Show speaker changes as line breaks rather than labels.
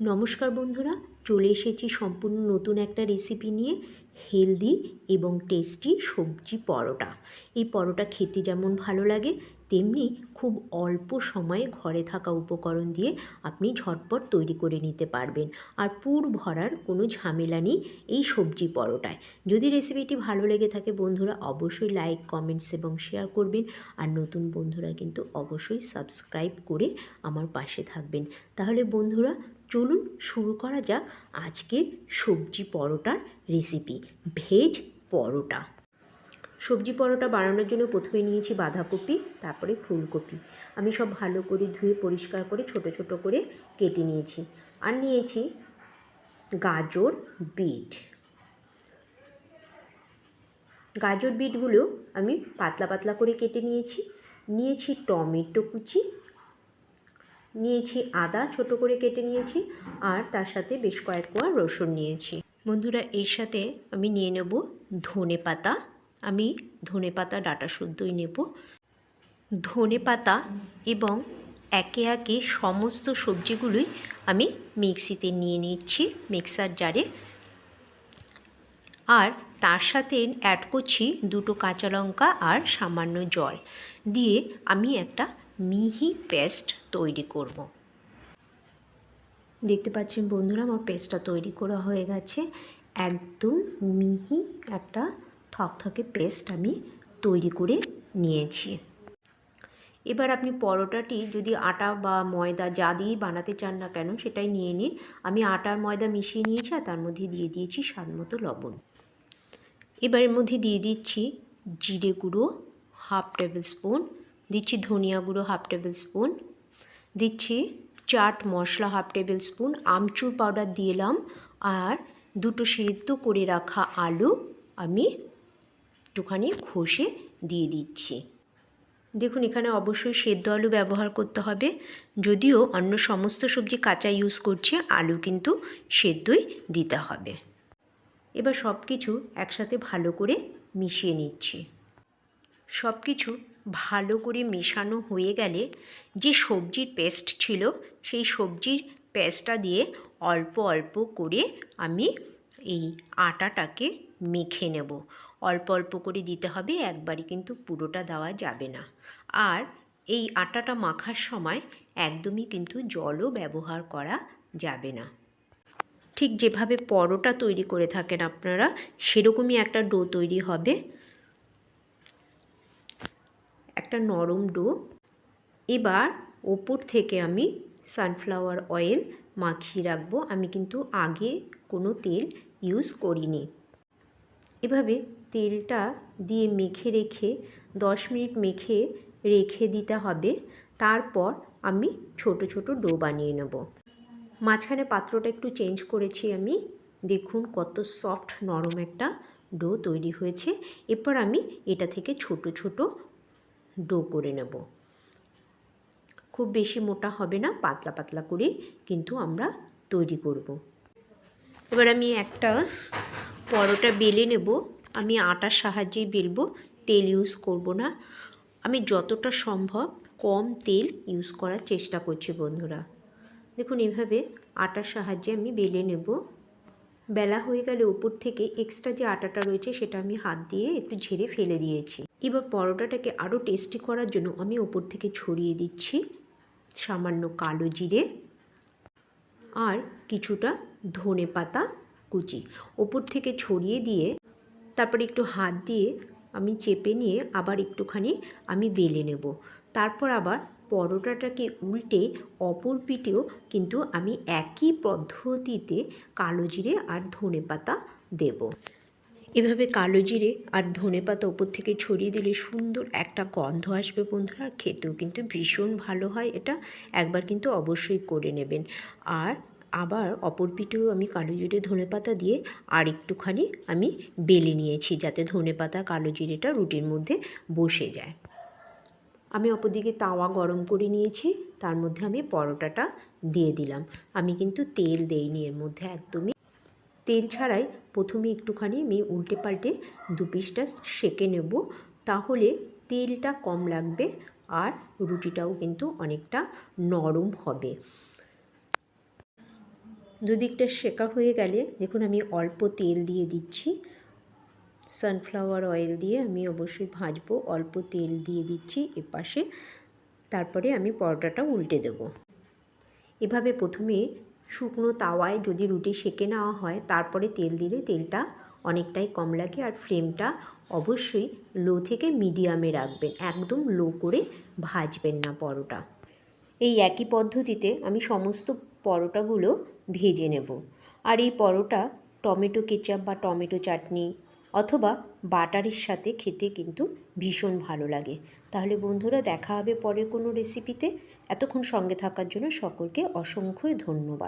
নমস্কার বন্ধুরা, চলে এসেছি সম্পূর্ণ নতুন একটা রেসিপি নিয়ে হেলদি এবং টেস্টি সবজি পরোটা। এই পরোটা খেতে যেমন ভালো লাগে, তেমনি খুব অল্প সময়ে ঘরে থাকা উপকরণ দিয়ে আপনি ঝটপট তৈরি করে নিতে পারবেন। আর পুর ভরার কোনো ঝামেলা নেই এই সবজি পরোটায়। যদি রেসিপিটি ভালো লেগে থাকে বন্ধুরা, অবশ্যই লাইক কমেন্টস এবং শেয়ার করবেন। আর নতুন বন্ধুরা কিন্তু অবশ্যই সাবস্ক্রাইব করে আমার পাশে থাকবেন। তাহলে বন্ধুরা চলুন শুরু করা যাক আজকের সবজি পরোটার রেসিপি ভেজ পরোটা। সবজি পরোটা বানানোর জন্য প্রথমে নিয়েছি বাঁধাকপি, তারপরে ফুলকপি। আমি সব ভালো করে ধুয়ে পরিষ্কার করে ছোট ছোট করে কেটে নিয়েছি। আর নিয়েছি গাজর বিট। গাজর বিটগুলো আমি পাতলা পাতলা করে কেটে নিয়েছি। নিয়েছি টমেটো কুচি নিয়েছি আদা ছোট করে কেটে নিয়েছি আর তার সাথে বেশ কয়েক কোয়া রসুন নিয়েছি। বন্ধুরা, এর সাথে আমি নিয়ে নেব ধনে পাতা। আমি ধনে পাতা ডাটা শুদ্ধই নেব। ধনে পাতা এবং একে একে সমস্ত সবজিগুলোই আমি মিক্সিতে নিয়ে নিচ্ছি মিক্সার জারে। আর তার সাথে অ্যাড করছি দুটো কাঁচা লঙ্কা আর সামান্য জল। দিয়ে আমি একটা মিহি পেস্ট তৈরি করব। দেখতে পাচ্ছেন বন্ধুরা, আমার পেস্টটা তৈরি করা হয়ে গেছে। একদম মিহি একটা থকথকে পেস্ট আমি তৈরি করে নিয়েছি। এবার আপনি পরোটাটি যদি আটা বা ময়দা যা দিয়েই বানাতে চান না কেন, সেটাই নিয়ে নিন। আমি আটার ময়দা মিশিয়ে নিয়েছি আর তার মধ্যে দিয়ে দিয়েছি স্বাদ মতো লবণ। এবার এর মধ্যে দিয়ে দিচ্ছি জিরে গুঁড়ো, হাফ টেবিল স্পুন দিচ্ছি ধনিয়া গুঁড়ো হাফ টেবিল স্পুন। দিচ্ছি chaat masala half tablespoon. Amchur powder দিলাম আর দুটো সেদ্ধ করে রাখা আলু আমি একটুখানি ঘষে দিয়ে দিচ্ছি। দেখুন, এখানে অবশ্যই সেদ্ধ আলু ব্যবহার করতে হবে। যদিও অন্য সমস্ত সবজি কাঁচা ইউজ করছে, আলু কিন্তু সেদ্ধই দিতে হবে। এবার সব কিছু একসাথে ভালো করে মিশিয়ে নিচ্ছি। সব কিছু ভালো করে মেশানো হয়ে গেলে যে সবজির পেস্ট ছিল, সেই সবজির পেস্টটা দিয়ে অল্প অল্প করে আমি এই আটাটাকে মেখে নেব। অল্প অল্প করে দিতে হবে একবারই কিন্তু পুরোটা দেওয়া যাবে না। আর এই আটাটা মাখার সময় একদমই কিন্তু জলও ব্যবহার করা যাবে না। ঠিক যেভাবে পরোটা তৈরি করে থাকেন আপনারা, সেরকমই একটা ডো তৈরি হবে। একটা নরম ডো। এবার ওপর থেকে আমি সানফ্লাওয়ার অয়েল মাখিয়ে রাখব। আমি কিন্তু আগে কোনো তেল ইউজ করিনি। এভাবে তেলটা দিয়ে মেখে রেখে দশ মিনিট মেখে রেখে দিতে হবে। তারপর আমি ছোট ছোট ডো বানিয়ে নেব। মাঝখানে পাত্রটা একটু চেঞ্জ করেছি আমি। দেখুন কত সফট নরম একটা ডো তৈরি হয়েছে। এরপর আমি এটা থেকে ছোট ছোট ডো করে নেব। খুব বেশি মোটা হবে না, পাতলা পাতলা করে কিন্তু আমরা তৈরি করব। এবার আমি একটা পরোটা বেলে নেব। আমি আটার সাহায্যেই বেলবো, তেল ইউজ করব না। আমি যতটা সম্ভব কম তেল ইউজ করার চেষ্টা করছি বন্ধুরা। দেখুন এভাবে আটার সাহায্যে আমি বেলে নেব। বেলা হয়ে গেলে উপর থেকে এক্সট্রা যে আটাটা রয়েছে সেটা আমি হাত দিয়ে একটু ঝেড়ে ফেলে দিয়েছি। এবার পরোটাটাকে আরও টেস্টি করার জন্য আমি ওপর থেকে ছড়িয়ে দিচ্ছি সামান্য কালো জিরে আর কিছুটা ধনে পাতা কুচি। ওপর থেকে ছড়িয়ে দিয়ে তারপর একটু হাত দিয়ে আমি চেপে নিয়ে আবার একটুখানি আমি বেলে নেব। তারপর আবার পরোটাটাকে উল্টে অপর পিঠেও কিন্তু আমি একই পদ্ধতিতে কালো জিরে আর ধনে পাতা দেব। এভাবে কালো জিরে আর ধনে পাতা ওপর থেকে ছড়িয়ে দিলে সুন্দর একটা গন্ধ আসবে বন্ধুরা, আর খেতেও কিন্তু ভীষণ ভালো হয় এটা। একবার কিন্তু অবশ্যই করে নেবেন। আর আবার অপর পিঠেও আমি কালো জিরে, ধনে পাতা দিয়ে আর একটুখানি আমি বেলে নিয়েছি যাতে ধনে পাতা, কালো জিরেটা রুটির মধ্যে বসে যায়। আমি অপরদিকে তাওয়া গরম করে নিয়েছি, তার মধ্যে আমি পরোটাটা দিয়ে দিলাম। আমি কিন্তু তেল দেইনি, এর মধ্যে একদমই তেল ছাড়াই প্রথমে একটুখানি আমি উল্টে পাল্টে দু পিসটা সেকে নেব। তাহলে তেলটা কম লাগবে আর রুটিটাও কিন্তু অনেকটা নরম হবে। দুদিকটা শেকা হয়ে গেলে দেখুন আমি অল্প তেল দিয়ে দিচ্ছি। সানফ্লাওয়ার অয়েল দিয়ে আমি অবশ্যই ভাজবো, অল্প তেল দিয়ে দিচ্ছি এপাশে। তারপরে আমি পরোটাটা উল্টে দেব। এভাবে প্রথমে শুকনো তাওয়ায় যদি রুটি সেঁকে নেওয়া হয়, তারপরে তেল দিলে তেলটা অনেকটাই কম লাগে আর ফ্লেমটা অবশ্যই লো থেকে মিডিয়ামে রাখবেন, একদম লো করে ভাজবেন না পরোটা। এই একই পদ্ধতিতে আমি সমস্ত পরোটাগুলো ভেজে নেব। আর এই পরোটা টমেটো কেচাপ বা টমেটো চাটনি অথবা বাটারের সাথে খেতে কিন্তু ভীষণ ভালো লাগে। তাহলে বন্ধুরা, দেখা হবে পরের কোনো রেসিপিতে এতক্ষণ সঙ্গে থাকার জন্য সকলকে অসংখ্য ধন্যবাদ।